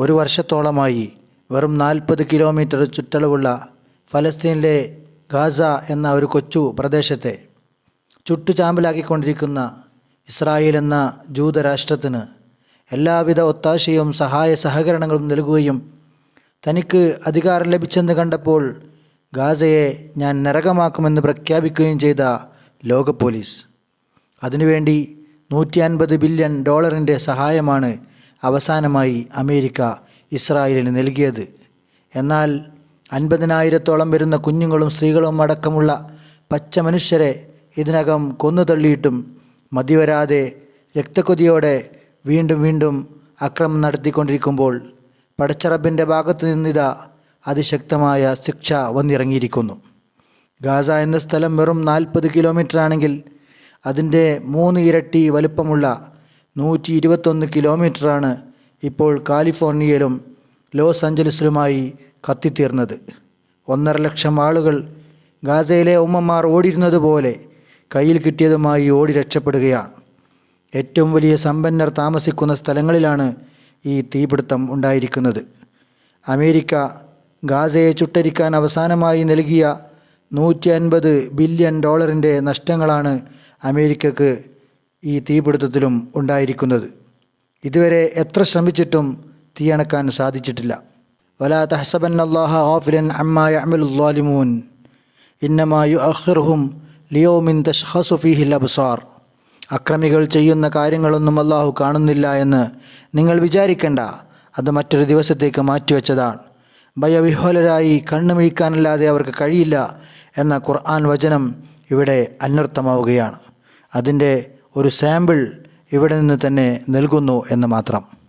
ഒരു വർഷത്തോളമായി വെറും നാൽപ്പത് കിലോമീറ്റർ ചുറ്റളവുള്ള ഫലസ്തീനിലെ ഗാസ എന്ന ഒരു കൊച്ചു പ്രദേശത്തെ ചുട്ടുചാമ്പലാക്കിക്കൊണ്ടിരിക്കുന്ന ഇസ്രായേൽ എന്ന ജൂതരാഷ്ട്രത്തിന് എല്ലാവിധ ഒത്താശയും സഹായ സഹകരണങ്ങളും നൽകുകയും തനിക്ക് അധികാരം ലഭിച്ചെന്ന് കണ്ടപ്പോൾ ഗാസയെ ഞാൻ നരകമാക്കുമെന്ന് പ്രഖ്യാപിക്കുകയും ചെയ്ത ലോക പോലീസ്. അതിനുവേണ്ടി നൂറ്റി അൻപത് ബില്യൺ ഡോളറിന്റെ സഹായമാണ് അവസാനമായി അമേരിക്ക ഇസ്രായേലിന് നൽകിയത്. എന്നാൽ അൻപതിനായിരത്തോളം വരുന്ന കുഞ്ഞുങ്ങളും സ്ത്രീകളും അടക്കമുള്ള പച്ച മനുഷ്യരെ ഇതിനകം കൊന്നു തള്ളിയിട്ടും മതിവരാതെ രക്തക്കൊതിയോടെ വീണ്ടും വീണ്ടും അക്രമം നടത്തിക്കൊണ്ടിരിക്കുമ്പോൾ പടച്ചറബിന്റെ ഭാഗത്തു നിന്നിതാ അതിശക്തമായ ശിക്ഷ വന്നിറങ്ങിയിരിക്കുന്നു. ഗാസ എന്ന സ്ഥലം വെറും നാൽപ്പത് കിലോമീറ്റർ ആണെങ്കിൽ അതിന്റെ മൂന്ന് ഇരട്ടി വലുപ്പമുള്ള നൂറ്റി ഇരുപത്തൊന്ന് കിലോമീറ്ററാണ് ഇപ്പോൾ കാലിഫോർണിയയിലും ലോസ് ആഞ്ചലസിലുമായി കത്തിത്തീർന്നത്. ഒന്നര ലക്ഷം ആളുകൾ ഗാസയിലെ ഉമ്മമാർ ഓടിയിരുന്നത് പോലെ കയ്യിൽ കിട്ടിയതുമായി ഓടി രക്ഷപ്പെടുകയാണ്. ഏറ്റവും വലിയ സമ്പന്നർ താമസിക്കുന്ന സ്ഥലങ്ങളിലാണ് ഈ തീപിടുത്തം ഉണ്ടായിരിക്കുന്നത്. അമേരിക്ക ഗാസയെ ചുട്ടരിക്കാൻ അവസാനമായി നൽകിയ നൂറ്റി അൻപത് ബില്യൺ ഡോളറിന്റെ നഷ്ടങ്ങളാണ് അമേരിക്കക്ക് ഈ തീപിടുത്തത്തിലും ഉണ്ടായിരിക്കുന്നത്. ഇതുവരെ എത്ര ശ്രമിച്ചിട്ടും തീയണക്കാൻ സാധിച്ചിട്ടില്ല. വലാ തഹസബൻ അള്ളാഹ ഓഫിലൻ അമ്മായ അമിലുല്ലാലിമൂൻ ഇന്നമായു അഹ്റുഹും ലിയോമിൻ തഷ്ഹസു ഫീഹിൽ അബ്സാർ. അക്രമികൾ ചെയ്യുന്ന കാര്യങ്ങളൊന്നും അള്ളാഹു കാണുന്നില്ല എന്ന് നിങ്ങൾ വിചാരിക്കേണ്ട. അത് മറ്റൊരു ദിവസത്തേക്ക് മാറ്റിവെച്ചതാണ്. ഭയവിഹ്വലരായി കണ്ണുമിഴിക്കാനല്ലാതെ അവർക്ക് കഴിയില്ല എന്ന ഖുർആൻ വചനം ഇവിടെ അന്വർത്ഥമാവുകയാണ്. അതിന്റെ ഒരു സാമ്പിൾ ഇവിടെ നിന്ന് തന്നെ നൽകുന്നു എന്ന് മാത്രം.